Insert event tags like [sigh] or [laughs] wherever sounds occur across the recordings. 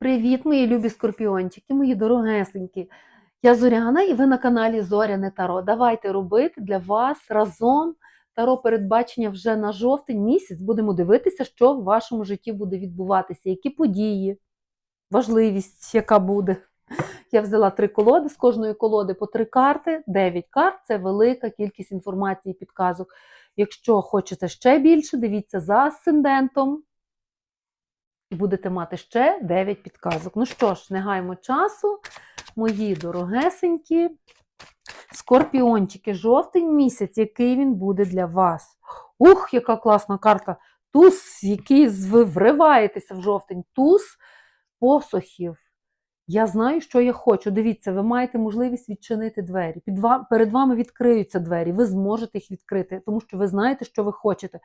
Привіт, мої любі скорпіончики, мої дорогесенькі. Я Зоряна і ви на каналі Зоряне Таро. Давайте робити для вас разом таро передбачення вже на жовтень місяць. Будемо дивитися, що в вашому житті буде відбуватися, які події, важливість, яка буде. Я взяла три колоди, з кожної колоди по три карти, дев'ять карт це велика кількість інформації і підказок. Якщо хочете ще більше, дивіться за асцендентом будете мати ще 9 підказок. Ну що ж, не гаймо часу, мої дорогесенькі. Скорпіончики, жовтень місяць, який він буде для вас. Ух, яка класна карта! Туз, який ви вриваєтеся в жовтень, туз посохів. Я знаю, що я хочу. Дивіться, ви маєте можливість відчинити двері. Під ва- перед вами відкриються двері, ви зможете їх відкрити, тому що ви знаєте, що ви хочете.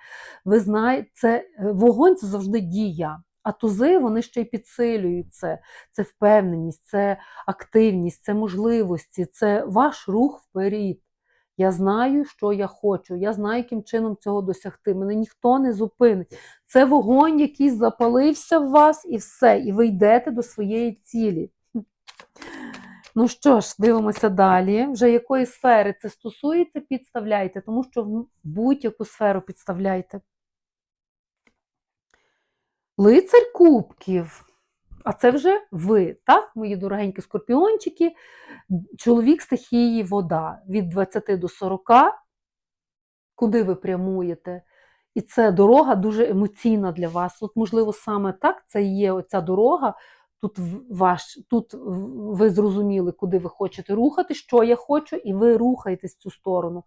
Ви знаєте, це е, вогонь це завжди дія. А тузи вони ще й підсилюють це. Це впевненість, це активність, це можливості, це ваш рух вперед. Я знаю, що я хочу, я знаю, яким чином цього досягти. Мене ніхто не зупинить. Це вогонь, який запалився в вас, і все, і ви йдете до своєї цілі. Ну що ж, дивимося далі. Вже якої сфери це стосується, підставляйте, тому що будь-яку сферу підставляйте. Лицар кубків. А це вже ви, так, мої дорогенькі скорпіончики, чоловік стихії вода від 20 до 40, куди ви прямуєте. І це дорога дуже емоційна для вас. От, можливо, саме так це і є оця дорога. Тут, ваш, тут ви зрозуміли, куди ви хочете рухати, що я хочу, і ви рухаєтесь в цю сторону.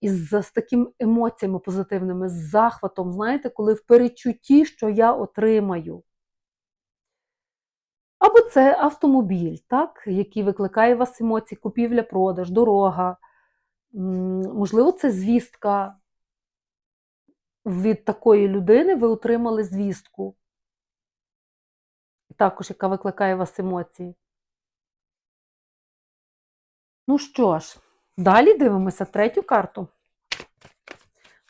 І з, з такими емоціями позитивними, з захватом, знаєте, коли в перечутті, що я отримаю. Або це автомобіль, так, який викликає у вас емоції, купівля, продаж, дорога. Можливо, це звістка від такої людини, ви отримали звістку. Також, яка викликає у вас емоції. Ну що ж, далі дивимося третю карту.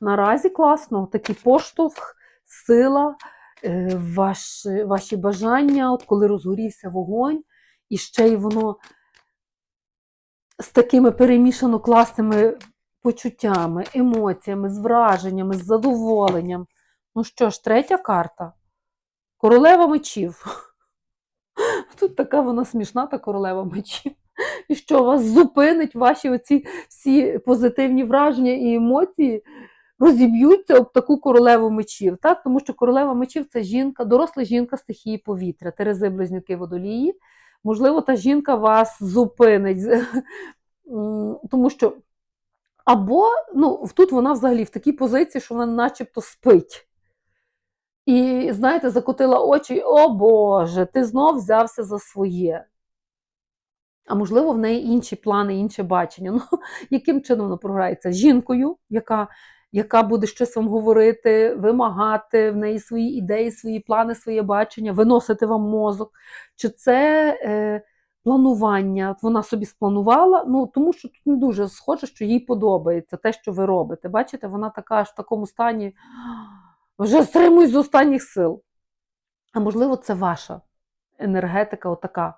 Наразі класно, такий поштовх, сила, е, ваш, ваші бажання, от коли розгорівся вогонь, і ще й воно з такими перемішано класними почуттями, емоціями, з враженнями, з задоволенням. Ну що ж, третя карта. Королева мечів. [laughs] Тут така вона смішна, та королева мечів. І що вас зупинить ваші оці всі позитивні враження і емоції розіб'ються об таку королеву мечів. Так? Тому що королева мечів це жінка, доросла жінка стихії повітря, Терези близнюки водолії. Можливо, та жінка вас зупинить. Тому що або ну, тут вона взагалі в такій позиції, що вона начебто спить. І, знаєте, закотила очі, о Боже, ти знов взявся за своє. А можливо, в неї інші плани, інше бачення. [laughs] Ну, яким чином вона програється? Жінкою, яка, яка буде щось вам говорити, вимагати, в неї свої ідеї, свої плани, своє бачення, виносити вам мозок. Чи це е, планування? Вона собі спланувала, ну, тому що тут не дуже схоже, що їй подобається те, що ви робите. Бачите, вона така в такому стані вже стримуюсь з останніх сил. А можливо, це ваша енергетика, отака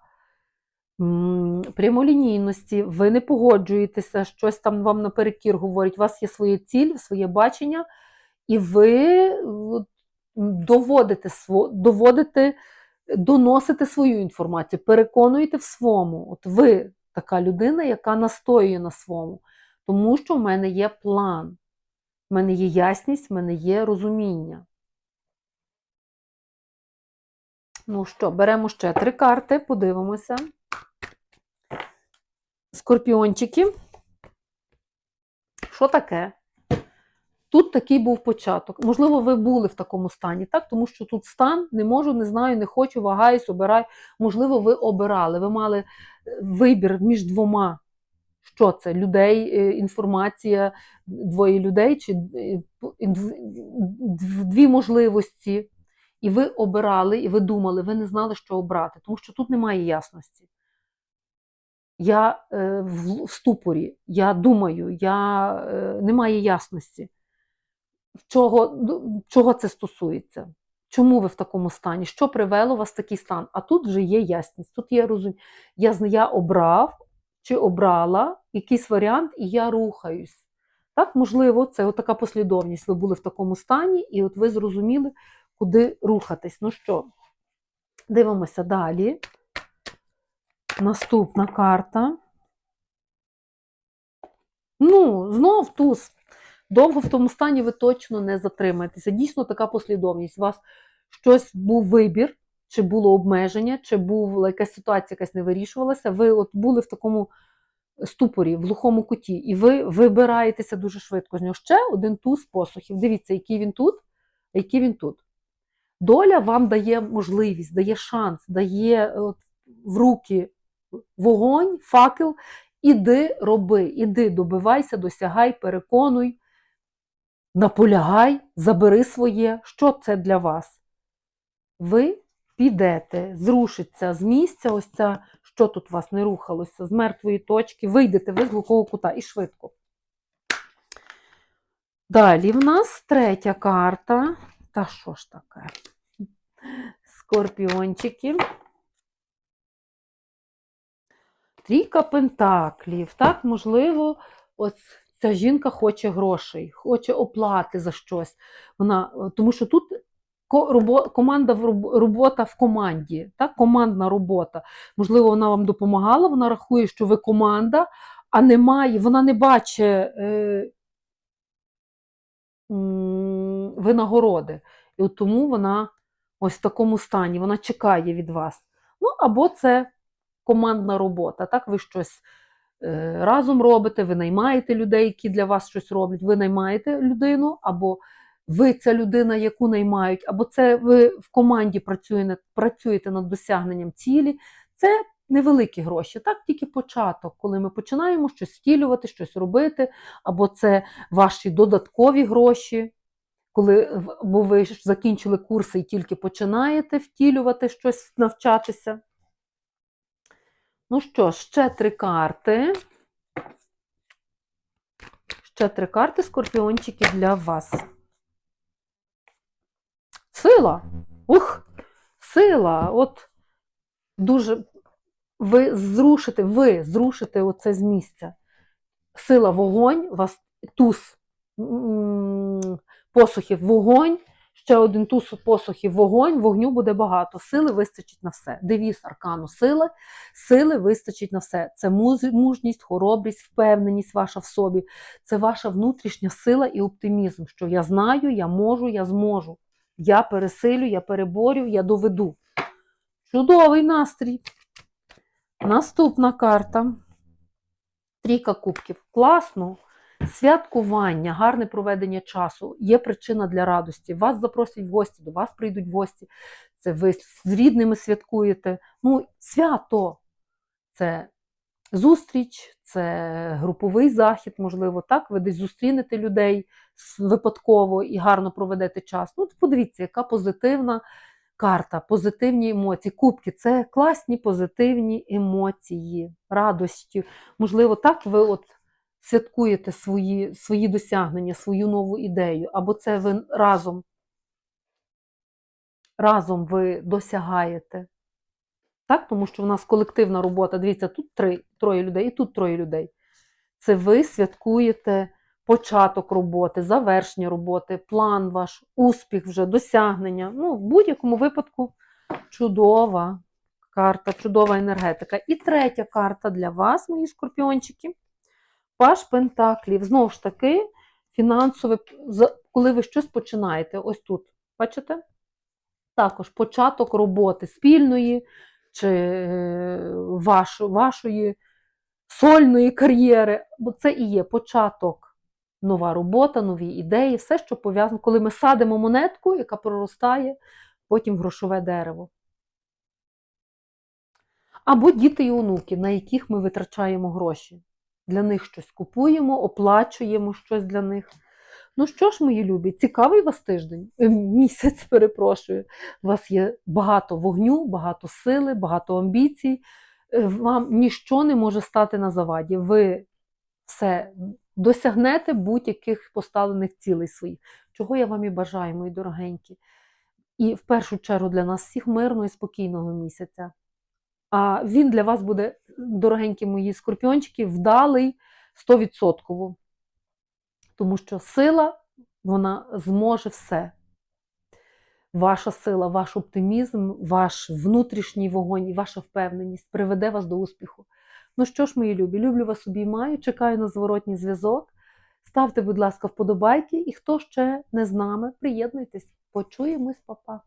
прямолінійності, ви не погоджуєтеся, щось там вам наперекір говорить, у вас є своя ціль, своє бачення, і ви доводите, доводите, доносите свою інформацію, переконуєте в своєму. От ви така людина, яка настоює на своєму, тому що в мене є план. В мене є ясність, в мене є розуміння. Ну що, беремо ще три карти, подивимося. Скорпіончики. Що таке? Тут такий був початок. Можливо, ви були в такому стані, так? Тому що тут стан, не можу, не знаю, не хочу, вагаюсь, обираю. Можливо, ви обирали, ви мали е, вибір між двома. Що це? Людей, е, інформація, двоє людей, чи е, дв- дв- дві можливості. І ви обирали, і ви думали, ви не знали, що обрати, тому що тут немає ясності. Я е, в, в ступорі, я думаю, я, е, немає ясності, чого, чого це стосується. Чому ви в такому стані? Що привело вас в такий стан? А тут вже є ясність. Тут є розуміння. Я, я обрав чи обрала якийсь варіант, і я рухаюсь. Так, можливо, це така послідовність. Ви були в такому стані, і от ви зрозуміли, куди рухатись. Ну що, дивимося далі. Наступна карта. Ну, знов туз. Довго в тому стані ви точно не затримаєтеся. Дійсно така послідовність. У вас щось був вибір, чи було обмеження, чи була якась ситуація, якась не вирішувалася. Ви от були в такому ступорі, в глухому куті, і ви вибираєтеся дуже швидко. З нього ще один туз посухів. Дивіться, який він тут, а який він тут. Доля вам дає можливість, дає шанс, дає от, в руки вогонь, факел. Іди роби, іди, добивайся, досягай, переконуй, наполягай, забери своє. Що це для вас? Ви підете, зрушиться з місця, ось ця, що тут у вас не рухалося, з мертвої точки, вийдете ви з глухого кута і швидко. Далі в нас третя карта. Та що ж таке? Скорпіончики. Трійка пентаклів. Так, можливо, ось ця жінка хоче грошей, хоче оплати за щось. Вона, е, тому що тут команда робота в команді, так, командна робота. Можливо, вона вам допомагала, вона рахує, що ви команда, а немає, вона не бачить е, винагороди. І от тому вона ось в такому стані, вона чекає від вас. Ну, або це командна робота. Так, ви щось е, разом робите, ви наймаєте людей, які для вас щось роблять, ви наймаєте людину, або ви ця людина, яку наймають, або це ви в команді працюєте, працюєте над досягненням цілі. Це невеликі гроші, так, тільки початок, коли ми починаємо щось втілювати, щось робити, або це ваші додаткові гроші. Коли бо ви закінчили курси і тільки починаєте втілювати щось, навчатися. Ну що, ще три карти. Ще три карти скорпіончики для вас. Сила. Ух! Сила. От дуже ви зрушите, ви зрушите оце з місця. Сила вогонь, вас туз посухів вогонь, ще один туз посухів вогонь, вогню буде багато. Сили вистачить на все. Девіз аркану сили, сили вистачить на все. Це мужність, хоробрість, впевненість ваша в собі. Це ваша внутрішня сила і оптимізм, що я знаю, я можу, я зможу. Я пересилю, я переборю, я доведу. Чудовий настрій. Наступна карта. Трійка кубків. Класно. Святкування, гарне проведення часу. Є причина для радості. Вас запросять в гості, до вас прийдуть в гості. Це ви з рідними святкуєте. Ну, свято. Це зустріч, це груповий захід, можливо, так. Ви десь зустрінете людей випадково і гарно проведете час. Ну, подивіться, яка позитивна карта, позитивні емоції. Кубки це класні позитивні емоції, радості. Можливо, так ви от святкуєте свої, свої досягнення, свою нову ідею, або це ви разом, разом ви досягаєте. Так, тому що в нас колективна робота. Дивіться, тут три, троє людей і тут троє людей. Це ви святкуєте початок роботи, завершення роботи, план ваш, успіх вже, досягнення. Ну, в будь-якому випадку чудова карта, чудова енергетика. І третя карта для вас, мої скорпіончики. Паш Пентаклів. Знову ж таки, фінансове, коли ви щось починаєте, ось тут, бачите? Також початок роботи спільної чи е, ваш, вашої сольної кар'єри, бо це і є початок, нова робота, нові ідеї, все, що пов'язано, коли ми садимо монетку, яка проростає потім в грошове дерево. Або діти і онуки, на яких ми витрачаємо гроші. Для них щось купуємо, оплачуємо щось для них. Ну що ж, мої любі, цікавий вас тиждень, Е, місяць, [laughs] перепрошую. У вас є багато вогню, багато сили, багато амбіцій. Е, Вам ніщо не може стати на заваді. Ви все досягнете будь-яких поставлених цілей своїх. Чого я вам і бажаю, мої дорогенькі. і в першу чергу для нас всіх мирного і спокійного місяця. А він для вас буде, дорогенькі мої скорпіончики, вдалий 100%. Тому що сила, вона зможе все. Ваша сила, ваш оптимізм, ваш внутрішній вогонь і ваша впевненість приведе вас до успіху. Ну що ж, мої любі, люблю вас обіймаю, чекаю на зворотній зв'язок. Ставте, будь ласка, вподобайки, і хто ще не з нами, приєднуйтесь. Почуємось, папа.